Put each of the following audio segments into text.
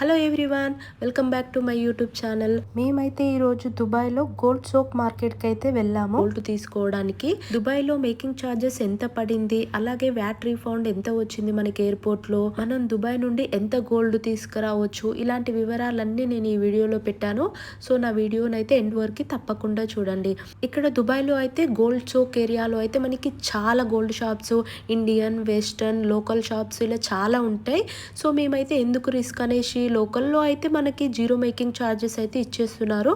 Hello everyone welcome back to my YouTube channel. మేమైతే ఈరోజు దుబాయ్లో గోల్డ్ సోక్ మార్కెట్కి అయితే వెళ్ళాము. గోల్డ్ తీసుకోవడానికి దుబాయ్లో మేకింగ్ ఛార్జెస్ ఎంత పడింది అలాగే వ్యాట్ రీఫండ్ ఎంత వచ్చింది మనకి ఎయిర్పోర్ట్లో మనం దుబాయ్ నుండి ఎంత గోల్డ్ తీసుకురావచ్చు ఇలాంటి వివరాలన్నీ నేను ఈ వీడియోలో పెట్టాను. సో నా వీడియోనైతే ఎండ్ వరకు తప్పకుండా చూడండి. ఇక్కడ దుబాయ్లో అయితే గోల్డ్ చోక్ ఏరియాలో అయితే మనకి చాలా gold shops Indian western local shops ఇలా చాలా ఉంటాయి. సో మేమైతే ఎందుకు రిస్క్ అనేసి లోకల్లో అయితే మనకి జీరో మేకింగ్ ఛార్జెస్ అయితే ఇచ్చేస్తున్నారు.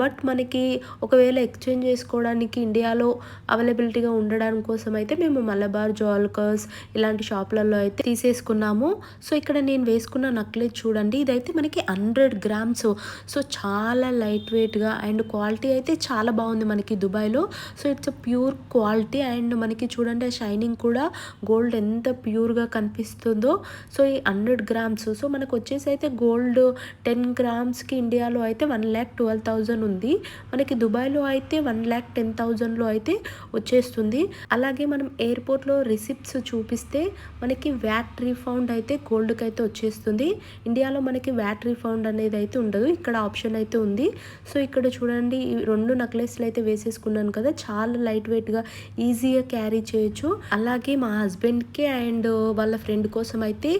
బట్ మనకి ఒకవేళ ఎక్స్చేంజ్ చేసుకోవడానికి ఇండియాలో అవైలబిలిటీగా ఉండడం కోసం అయితే మేము మలబార్ జోల్కర్స్ ఇలాంటి షాపులలో అయితే తీసేసుకున్నాము. సో ఇక్కడ నేను వేసుకున్న నక్లెస్ చూడండి ఇదైతే మనకి హండ్రెడ్ గ్రామ్స్. సో చాలా లైట్ వెయిట్గా అండ్ క్వాలిటీ అయితే చాలా బాగుంది మనకి దుబాయ్లో. So it's pure quality and మనకి చూడండి ఆ షైనింగ్ కూడా గోల్డ్ ఎంత ప్యూర్గా కనిపిస్తుందో. సో ఈ హండ్రెడ్ గ్రామ్స్. సో మనకు వచ్చేసి అయితే గోల్డ్ టెన్ గ్రామ్స్కి ఇండియాలో అయితే వన్ ల్యాక్ ట్వెల్వ్ థౌజండ్ ఉంది. మనకి దుబాయ్లో అయితే వన్ ల్యాక్ టెన్ థౌజండ్లో అయితే వచ్చేస్తుంది. అలాగే మనం ఎయిర్పోర్ట్లో రిసిప్ట్స్ చూపిస్తే మనకి వ్యాట్ రీఫౌండ్ అయితే గోల్డ్కి అయితే వచ్చేస్తుంది. ఇండియాలో మనకి వ్యాట్ రీఫౌండ్ అనేది అయితే ఉండదు. ఇక్కడ ఆప్షన్ అయితే ఉంది. సో ఇక్కడ చూడండి ఈ రెండు నెక్లెస్లు అయితే వేసేసుకున్నాను కదా. చాలా లైట్ వెయిట్గా ఈజీగా క్యారీ చేయొచ్చు. అలాగే మా హస్బెండ్కి అండ్ వాళ్ళ ఫ్రెండ్ కోసం అయితే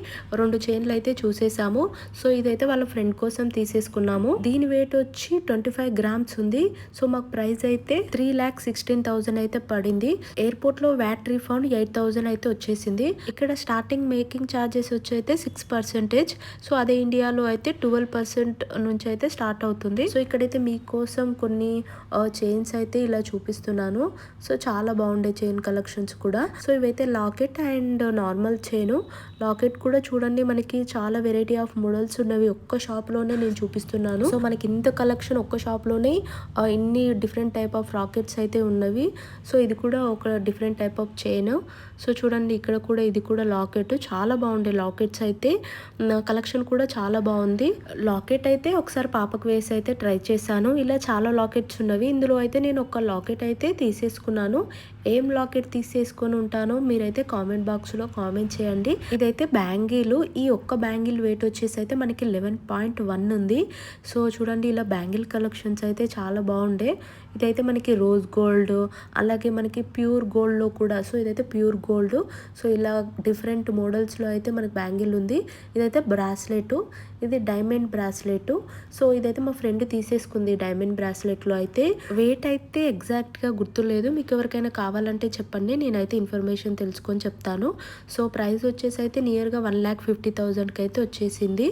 రెండు చైన్లు అయితే చూసేసాము. సో ఇదైతే వాళ్ళ ఫ్రెండ్ కోసం తీసేసుకున్నాము. దీని వెయిట్ వచ్చి ట్వంటీ ఫైవ్ గ్రామ్స్ ఉంది. సో మాకు ప్రైస్ అయితే త్రీ ల్యాక్ సిక్స్టీన్ థౌసండ్ అయితే పడింది. ఎయిర్పోర్ట్లో వ్యాట్ రీఫండ్ ఎయిట్ థౌసండ్ అయితే వచ్చేసింది. ఇక్కడ స్టార్టింగ్ మేకింగ్ ఛార్జెస్ వచ్చి అయితే సిక్స్ పర్సెంటేజ్ సో అదే ఇండియాలో అయితే ట్వెల్వ్ పర్సెంట్ నుంచి అయితే స్టార్ట్ అవుతుంది. సో ఇక్కడైతే మీకోసం కొన్ని చైన్స్ అయితే ఇలా చూపిస్తున్నాను. సో చాలా బాగుండే చైన్ కలెక్షన్స్ కూడా. సో ఇవైతే locket and normal chain locket కూడా చూడండి మనకి చాలా వెరైటీ ఆఫ్ మోడల్స్ ఉన్నవి ఒక్క షాప్లోనే నేను చూపిస్తున్నాను. సో మనకి ఇంత కలెక్షన్ ఒక్క షాప్లోనే ఇన్ని డిఫరెంట్ టైప్ ఆఫ్ రాకెట్స్ అయితే ఉన్నవి. సో ఇది కూడా ఒక different type of chain. So చూడండి ఇక్కడ కూడా ఇది కూడా లాకెట్. చాలా బాగుండే లాకెట్స్ అయితే. కలెక్షన్ కూడా చాలా బాగుంది. లాకెట్ అయితే ఒకసారి పాపకు వేసి అయితే ట్రై చేశాను. ఇలా చాలా లాకెట్స్ ఉన్నవి. ఇందులో అయితే నేను ఒక లాకెట్ అయితే తీసేసుకున్నాను. ఏం లాకెట్ తీసేసుకొని ఉంటానో మీరైతే కామెంట్ బాక్స్లో కామెంట్ చేయండి. ఇదైతే బ్యాంగిల్. ఈ ఒక్క బ్యాంగిల్ వెయిట్ వచ్చేసి అయితే మనకి లెవెన్ పాయింట్ వన్ ఉంది. సో చూడండి ఇలా బ్యాంగిల్ కలెక్షన్స్ అయితే చాలా బాగుండే. ఇదైతే మనకి రోజ్ గోల్డ్ అలాగే మనకి ప్యూర్ గోల్డ్లో కూడా. సో ఇదైతే ప్యూర్ గోల్డ్. సో ఇలా డిఫరెంట్ మోడల్స్లో అయితే మనకి బ్యాంగిల్ ఉంది. ఇదైతే బ్రాస్లెట్. ఇది డైమండ్ బ్రాస్లెట్. సో ఇదైతే మా ఫ్రెండ్ తీసేసుకుంది డైమండ్ బ్రాస్లెట్లో అయితే. వెయిట్ అయితే ఎగ్జాక్ట్గా గుర్తులేదు. మీకు ఎవరికైనా కావాలంటే చెప్పండి. నేనైతే ఇన్ఫర్మేషన్ తెలుసుకొని చెప్తాను. సో ప్రైస్ వచ్చేసి అయితే నియర్గా వన్ ల్యాక్ ఫిఫ్టీ థౌజండ్కి అయితే వచ్చేసింది.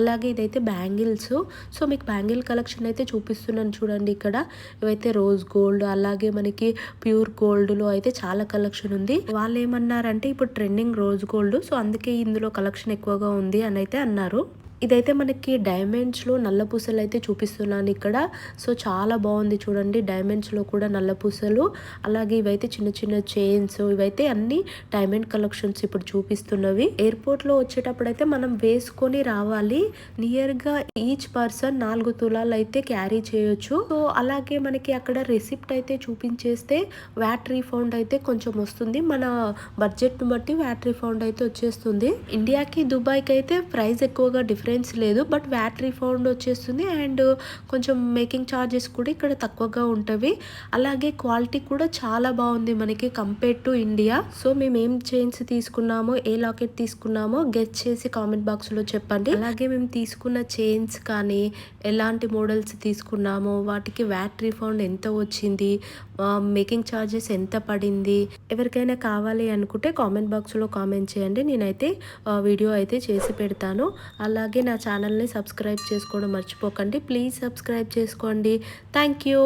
అలాగే ఇదైతే బ్యాంగిల్స్. సో మీకు బ్యాంగిల్ కలెక్షన్ అయితే చూపిస్తున్నాను చూడండి ఇక్కడ. ఇవైతే రోజ్ గోల్డ్ అలాగే మనకి ప్యూర్ గోల్డ్లో అయితే చాలా కలెక్షన్ ఉంది. వాళ్ళు ఏమన్నారంటే ఇప్పుడు ట్రెండింగ్ రోజ్ గోల్డ్ సో అందుకే ఇందులో కలెక్షన్ ఎక్కువగా ఉంది అని అయితే అన్నారు. ఇదైతే మనకి డైమండ్స్లో నల్ల పూసలు అయితే చూపిస్తున్నాను ఇక్కడ. సో చాలా బాగుంది చూడండి డైమండ్స్లో కూడా నల్ల పూసలు. అలాగే ఇవైతే చిన్న చిన్న చైన్స్ ఇవైతే అన్ని డైమండ్ కలెక్షన్స్ ఇప్పుడు చూపిస్తున్నవి. ఎయిర్పోర్ట్లో వచ్చేటప్పుడు అయితే మనం వేసుకొని రావాలి. నియర్గా ఈచ్ పర్సన్ నాలుగు తులాలు అయితే క్యారీ చేయొచ్చు. సో అలాగే మనకి అక్కడ రిసిప్ట్ అయితే చూపించేస్తే వ్యాట్ రీఫౌండ్ అయితే కొంచెం వస్తుంది. మన బడ్జెట్ను బట్టి వ్యాట్ రీఫౌండ్ అయితే వచ్చేస్తుంది. ఇండియాకి దుబాయ్కి అయితే ప్రైస్ ఎక్కువగా డిఫరెంట్ డిఫరెన్స్ లేదు బట్ వ్యాట్ రీఫౌండ్ వచ్చేస్తుంది. అండ్ కొంచెం మేకింగ్ ఛార్జెస్ కూడా ఇక్కడ తక్కువగా ఉంటవి. అలాగే క్వాలిటీ కూడా చాలా బాగుంది మనకి కంపేర్ టు ఇండియా. సో మేము ఏం చైన్స్ తీసుకున్నామో ఏ లాకెట్ తీసుకున్నామో గెస్ట్ చేసి కామెంట్ బాక్స్లో చెప్పండి. అలాగే మేము తీసుకున్న చైన్స్ కానీ ఎలాంటి మోడల్స్ తీసుకున్నామో వాటికి వ్యాట్ రీఫౌండ్ ఎంత వచ్చింది మేకింగ్ ఛార్జెస్ ఎంత పడింది ఎవరికైనా కావాలి అనుకుంటే కామెంట్ బాక్స్లో కామెంట్ చేయండి. నేనైతే వీడియో అయితే చేసి పెడతాను. అలాగే నా ఛానల్ని సబ్స్క్రైబ్ చేసుకోవడం మర్చిపోకండి. ప్లీజ్ సబ్స్క్రైబ్ చేసుకోండి. Thank you.